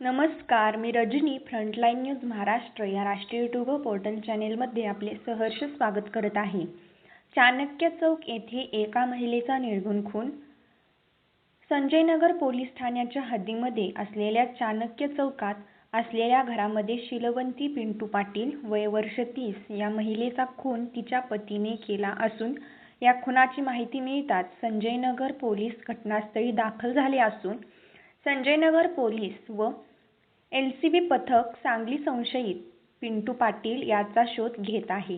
नमस्कार मी Rajani frontline news Maharashtra या राष्ट्रीय युट्यूब पोर्टल चॅनेलमध्ये आपले सहर्ष स्वागत करत आहे. चाणक्य चौक येथे एका महिलेचा निर्घुण खून? संजयनगर पोलीस ठाण्याच्या हद्दीमध्ये असलेल्या चाणक्य चौकात असलेल्या घरामध्ये शिलवंती पिंटू पाटील वय वर्ष तीस या महिलेचा खून तिच्या पतीने केला असून या खुनाची माहिती मिळताच संजयनगर पोलीस घटनास्थळी दाखल झाले असून संजयनगर पोलीस व एल सी बी पथक सांगली संशयित पिंटू पाटील याचा शोध घेत आहे.